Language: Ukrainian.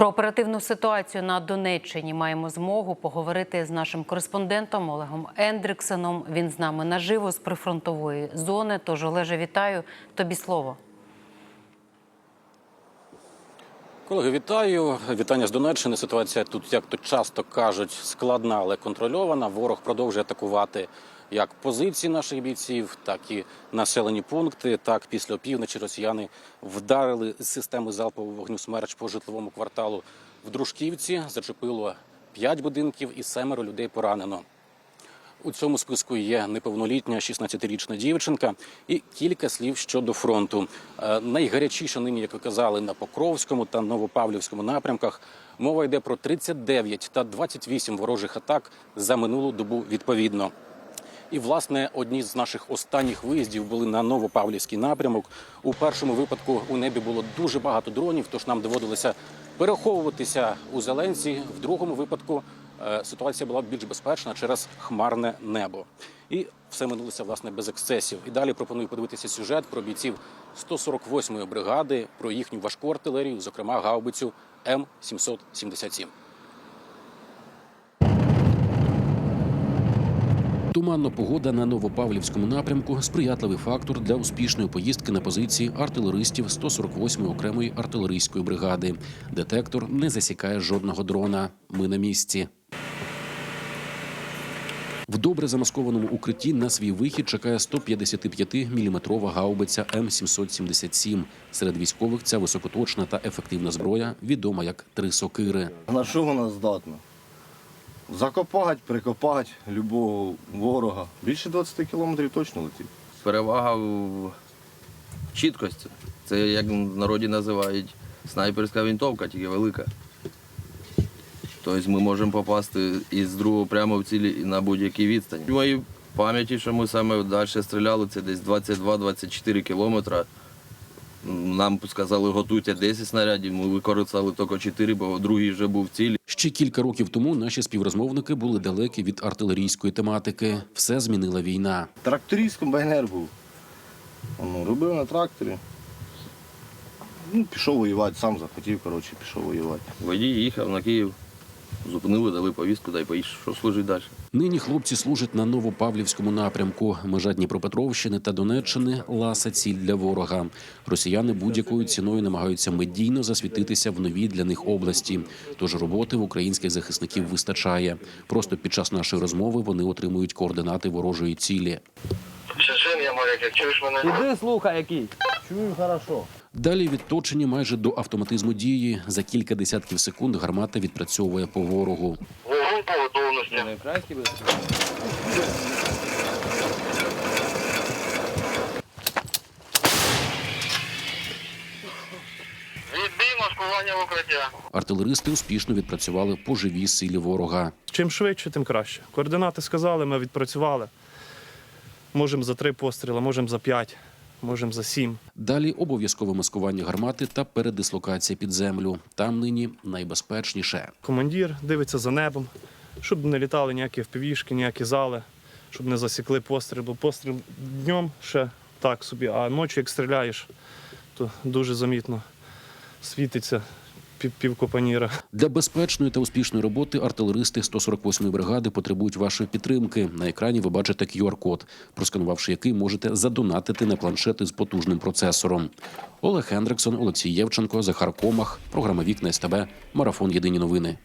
Про оперативну ситуацію на Донеччині маємо змогу поговорити з нашим кореспондентом Олегом Ендриксеном. Він з нами наживо з прифронтової зони. Тож, Олеже, вітаю тобі слово. Колеги, вітаю. Вітання з Донеччини. Ситуація тут, як то часто кажуть, складна, але контрольована. Ворог продовжує атакувати як позиції наших бійців, так і населені пункти. Так, після опівночі росіяни вдарили з системи залпового вогню смерч по житловому кварталу в Дружківці. Зачепило п'ять будинків і семеро людей поранено. У цьому списку є неповнолітня 16-річна дівчинка і кілька слів щодо фронту. Е, Найгарячіше нині, як ви казали, на Покровському та Новопавлівському напрямках. Мова йде про 39 та 28 ворожих атак за минулу добу відповідно. І власне одні з наших останніх виїздів були на Новопавлівський напрямок. У першому випадку у небі було дуже багато дронів, тож нам доводилося переховуватися у зеленці. В другому випадку е, ситуація була більш безпечна через хмарне небо. І все минулося власне без ексцесів. І далі пропоную подивитися сюжет про бійців 148-ї бригади, про їхню важку артилерію, зокрема гаубицю М 777 Туманна погода на Новопавлівському напрямку сприятливий фактор для успішної поїздки на позиції артилеристів 148-ї окремої артилерійської бригади. Детектор не засікає жодного дрона. Ми на місці. В добре замаскованому укритті на свій вихід чекає 155-мм гаубиця М777. Серед військових ця високоточна та ефективна зброя відома як три сокири. На що вона здатна? Закопать, прикопать любого ворога. Більше 20 кілометрів точно летить. Перевага в чіткості. Це як в народі називають снайперська винтовка, тільки велика. Тобто ми можемо попасти із другого прямо в цілі на будь-якій відстані. В моїй пам'яті, що ми саме далі стріляли, це десь 22-24 кілометри. Нам сказали, готуйте 10 снарядів, ми використали тільки 4, бо другий вже був цілі. Ще кілька років тому наші співрозмовники були далекі від артилерійської тематики. Все змінила війна. Тракторист комбайнер був. Ну, робив на тракторі. Ну, пішов воювати, сам захотів, коротше, пішов воювати. Водій їхав на Київ, зупинили, дали повістку, дай поїхав, що служить далі. Нині хлопці служать на Новопавлівському напрямку. Межа Дніпропетровщини та Донеччини ласа ціль для ворога. Росіяни будь-якою ціною намагаються медійно засвітитися в новій для них області. Тож роботи в українських захисників вистачає. Просто під час нашої розмови вони отримують координати ворожої цілі. Чечен, я моряк, чуєш мене? Іди слухай який. Чую, хорошо. Далі відточені майже до автоматизму дії. За кілька десятків секунд гармата відпрацьовує по ворогу. Вогонь по готовності. Артилеристи успішно відпрацювали по живій силі ворога. Чим швидше, тим краще. Координати сказали, ми відпрацювали. Можемо за три постріли, можемо за п'ять, можемо за сім. Далі обов'язкове маскування гармати та передислокація під землю. Там нині найбезпечніше. Командир дивиться за небом, щоб не літали ніякі впівішки, ніякі зали, щоб не засікли постріл. Бо постріл днем ще так собі, а ночі, як стріляєш, то дуже замітно світиться півкопаніра. Для безпечної та успішної роботи артилеристи 148-ї бригади потребують вашої підтримки. На екрані ви бачите QR-код, просканувавши який можете задонатити на планшети з потужним процесором. Олег Хендриксон, Олексій Євченко, Захар Комах, програма Вікна СТБ, Марафон Єдині новини.